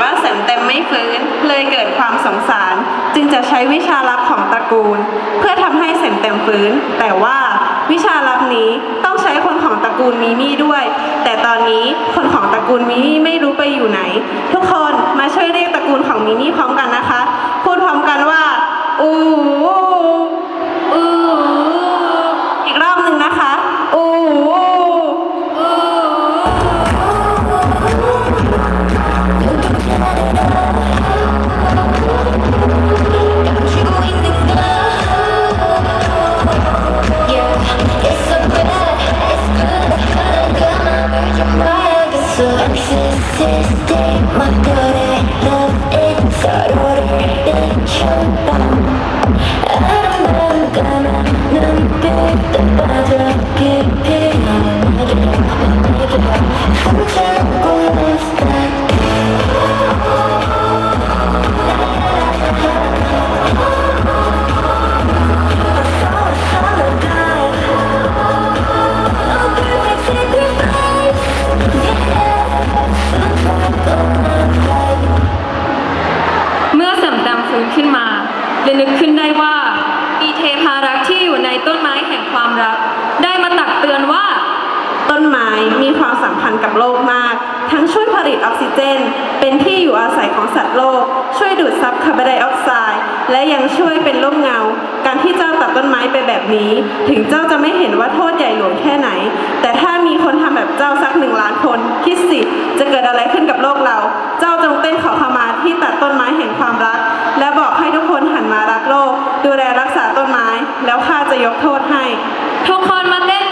ว่าเสร็มเต็มไม่ฟื้น เลยเกิดความสงสาร จึงจะใช้วิชาลับของตระกูล เพื่อทำให้เสริมเต็มฟื้น แต่ว่าวิชาลับนี้ต้องใช้คนของตระกูลมีมี่ด้วย แต่ตอนนี้คนของตระกูลมีมี่ไม่รู้ไปอยู่ไหน ทุกคนมาช่วยเรียกตระกูลของมีมี่ Wasting my glory, love inside water, nature bound เลยนึกขึ้นได้ว่าอีเทพารักษ์ที่อยู่ในต้นไม้แห่งความรัก ได้มาตักเตือนว่า ต้นไม้มีความสัมพันธ์กับโลกมาก ทั้งช่วยผลิตออกซิเจน เป็นที่อยู่อาศัยของสัตว์โลก ช่วยดูดซับคาร์บอนไดออกไซด์และยังช่วยเป็นร่มเงา การที่เจ้าตัดต้นไม้ไปแบบนี้ ถึงเจ้าจะไม่เห็นว่าโทษใหญ่หลวงแค่ไหน แต่ถ้ามีคนทำแบบเจ้าสักหนึ่งล้านคนคิดสิจะเกิดอะไรขึ้นกับโลกเรา เจ้าจงเต้นขอขมาที่ตัดต้นไม้แห่งความรัก และบอกให้ทุก ยกโทษให้ ทุกคนมาเต้น